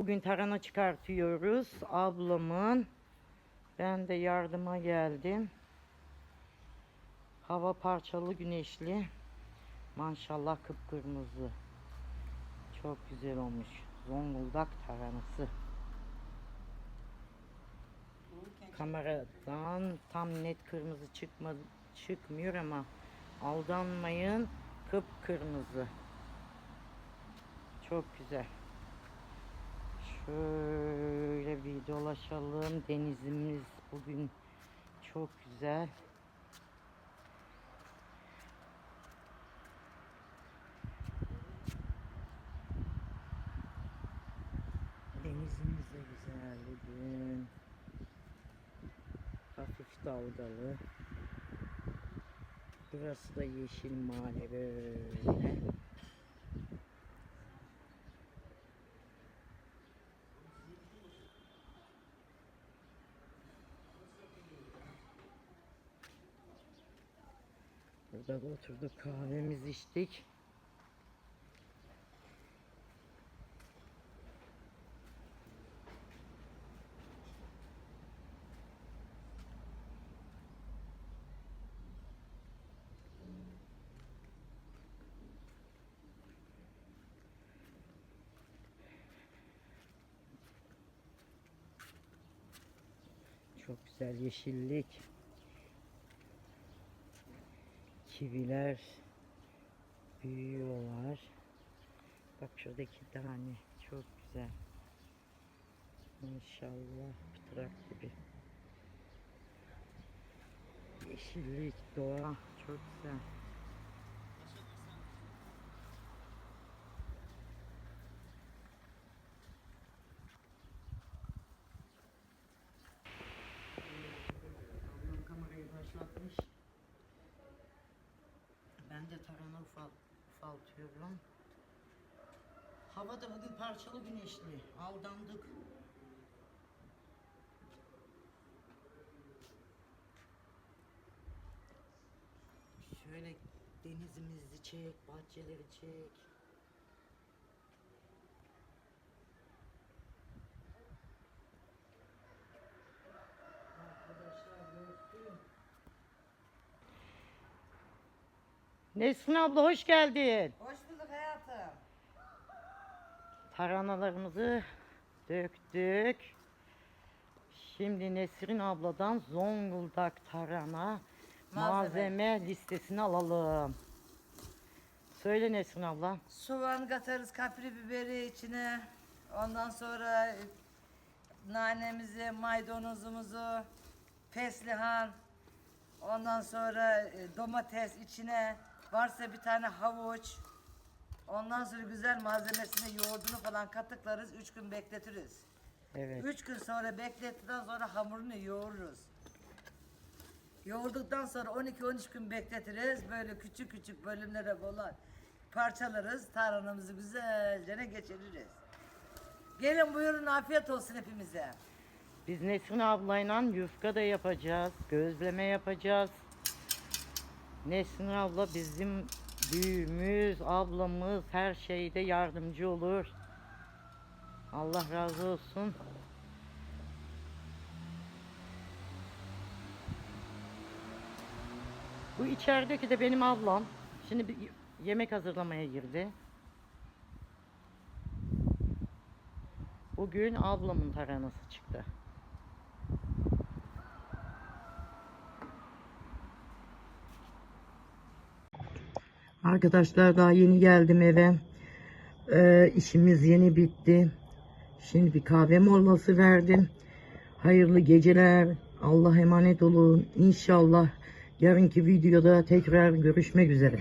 Bugün tarhana çıkartıyoruz. Ablamın. Ben de yardıma geldim. Hava parçalı güneşli. Maşallah kıpkırmızı. Çok güzel olmuş. Zonguldak tarhanası. Kameradan tam net kırmızı çıkmadı, çıkmıyor ama aldanmayın kıpkırmızı. Çok güzel. Şöyle bir dolaşalım. Denizimiz bugün çok güzel. Denizimiz de güzel bugün. Hafif dalgalı. Burası da yeşil mahalle böyle. Burada da oturduk kahvemizi içtik. Çok güzel yeşillik. Kiviler büyüyorlar. Bak şurada iki tane çok güzel. Maşallah pıtrak gibi. Yeşillik, doğa çok güzel. Ben de tarhana ufal, ufaltıyorum. Hava da bugün parçalı güneşli. Aldandık. Şöyle denizimizi çek, bahçeleri çek. Nesrin abla hoş geldin. Hoş bulduk hayatım. Tarhanalarımızı döktük. Şimdi Nesrin abladan Zonguldak tarhana Malzeme. malzeme listesini alalım. Söyle Nesrin abla. Soğan katarız, kapri biberi içine. Ondan sonra e, nanemizi, maydanozumuzu, fesleğen. Ondan sonra e, domates içine. Varsa bir tane havuç. Ondan sonra güzel malzemesini, yoğurdunu falan katıklarız. Üç gün bekletiriz. Evet. Üç gün sonra beklettikten sonra hamurunu yoğururuz. Yoğurduktan sonra 12-13 gün bekletiriz. Böyle küçük küçük bölümlere bolar parçalarız. Tarhanamızı güzelce geçiririz. Gelin buyurun afiyet olsun hepimize. Biz Nesrin ablayla yufka da yapacağız. Gözleme yapacağız. Nesrin abla bizim büyüğümüz, ablamız her şeyde yardımcı olur. Allah razı olsun. Bu içerideki de benim ablam. Şimdi bir yemek hazırlamaya girdi. Bugün ablamın taranası çıktı. Arkadaşlar daha yeni geldim eve. Ee, işimiz yeni bitti. Şimdi bir kahve molası verdim. Hayırlı geceler. Allah emanet olun. İnşallah yarınki videoda tekrar görüşmek üzere.